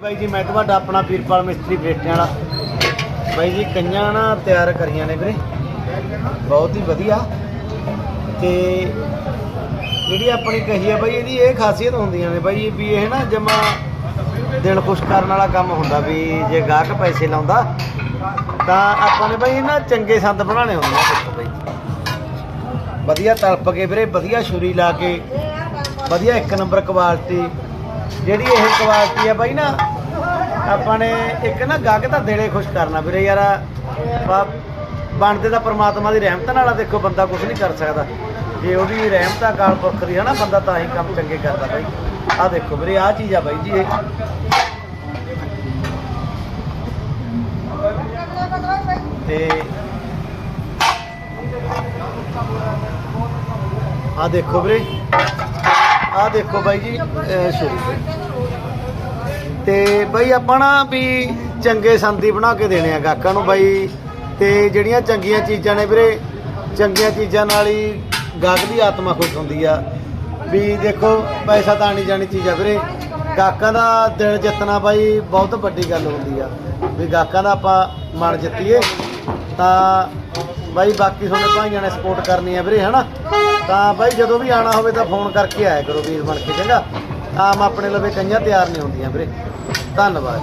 ਬਾਈ ਜੀ, ਮੈਂ ਤੁਹਾਡਾ ਆਪਣਾ ਪੀਰਪਾਲ ਮਿਸਤਰੀ ਬੇਟਿਆਂ ਵਾਲਾ। ਬਾਈ ਜੀ, ਕਈਆਂ ਨਾ ਤਿਆਰ ਕਰੀਆਂ ਨੇ ਵੀਰੇ। ਬਹੁਤ ਹੀ ਵਧੀਆ। ਤੇ ਜਿਹੜੀ ਆਪਣੀ ਕਹੀ ਆ ਬਾਈ, ਇਹਦੀ ਇਹ ਖਾਸੀਅਤ ਹੁੰਦੀਆਂ ਨੇ ਬਾਈ ਵੀ ਇਹ ਨਾ ਜਮਾ ਦਿਲ ਖੁਸ਼ ਕਰਨ ਵਾਲਾ ਕੰਮ ਹੁੰਦਾ ਵੀ ਜੇ ਗਾਹਕ ਪੈਸੇ ਲਾਉਂਦਾ, ਤਾਂ ਆਪਾਂ ਨੇ ਬਾਈ ਨਾ ਚੰਗੇ ਸੰਦ ਬਣਾਉਣੇ ਹੁੰਦੇ ਆ ਬਾਈ ਵਧੀਆ ਤਲਪ ਕੇ ਵੀਰੇ, ਵਧੀਆ ਛੁਰੀ ਲਾ ਕੇ, ਵਧੀਆ ਇੱਕ ਨੰਬਰ ਕੁਆਲਿਟੀ ਜਿਹੜੀ ਇਹ ਕੁਆਲਿਟੀ ਆ ਬਾਈ ਨਾ, ਆਪਾਂ ਨੇ ਇੱਕ ਨਾ ਗਾਹਕ ਤਾਂ ਦਿਲੇ ਖੁਸ਼ ਕਰਨਾ ਵੀਰੇ ਯਾਰ। ਬਣਦੇ ਦਾ ਪ੍ਰਮਾਤਮਾ ਦੀ ਰਹਿਮਤ ਨਾਲ ਆ, ਦੇਖੋ ਬੰਦਾ ਕੁਝ ਨਹੀਂ ਕਰ ਸਕਦਾ। ਜੇ ਉਹਦੀ ਰਹਿਮਤ ਆ, ਅਕਾਲ ਪੁਰਖ ਦੀ ਹੈ ਨਾ ਬੰਦਾ ਤਾਂ ਹੀ ਕੰਮ ਚੰਗੇ ਕਰਦਾ ਬਾਈ। ਆ ਦੇਖੋ ਵੀਰੇ ਆ ਚੀਜ਼ ਆ ਬਾਈ ਜੀ ਇਹ। ਤੇ ਆ ਦੇਖੋ ਵੀਰੇ ਆਹ ਦੇਖੋ ਬਾਈ ਜੀ ਅਹ ਤੇ ਬਾਈ ਆਪਾਂ ਨਾ ਵੀ ਚੰਗੇ ਸੰਦੀ ਬਣਾ ਕੇ ਦੇਣੇ ਆ ਗਾਹਕਾਂ ਨੂੰ ਬਾਈ। ਤੇ ਜਿਹੜੀਆਂ ਚੰਗੀਆਂ ਚੀਜ਼ਾਂ ਨੇ ਵੀਰੇ, ਚੰਗੀਆਂ ਚੀਜ਼ਾਂ ਨਾਲ ਹੀ ਗਾਹਕ ਦੀ ਆਤਮਾ ਖੁਸ਼ ਹੁੰਦੀ ਆ। ਵੀ ਦੇਖੋ, ਪੈਸਾ ਤਾਂ ਨਹੀਂ ਜਾਣੀ ਚੀਜ਼ ਆ ਵੀਰੇ। ਗਾਹਕਾਂ ਦਾ ਦਿਲ ਜਿੱਤਣਾ ਬਾਈ ਬਹੁਤ ਵੱਡੀ ਗੱਲ ਹੁੰਦੀ ਆ। ਵੀ ਗਾਹਕਾਂ ਦਾ ਆਪਾਂ ਮਨ ਜਿੱਤੀਏ, ਤਾਂ ਬਾਈ, ਬਾਕੀ ਤੁਹਾਡੇ ਭਾਈਆਂ ਨੇ ਸਪੋਰਟ ਕਰਨੀ ਹੈ ਵੀਰੇ, ਹਨਾ? ਤਾਂ ਬਾਈ, ਜਦੋਂ ਵੀ ਆਣਾ ਹੋਵੇ ਤਾਂ ਫੋਨ ਕਰਕੇ ਆਇਆ ਕਰੋ ਵੀਰ ਬਣ ਕੇ, ਚੰਗਾ? ਆਮ ਆਪਣੇ ਲਵੇ ਕਈਆਂ ਤਿਆਰ ਨਹੀਂ ਹੁੰਦੀਆਂ ਵੀਰੇ। ਧੰਨਵਾਦ।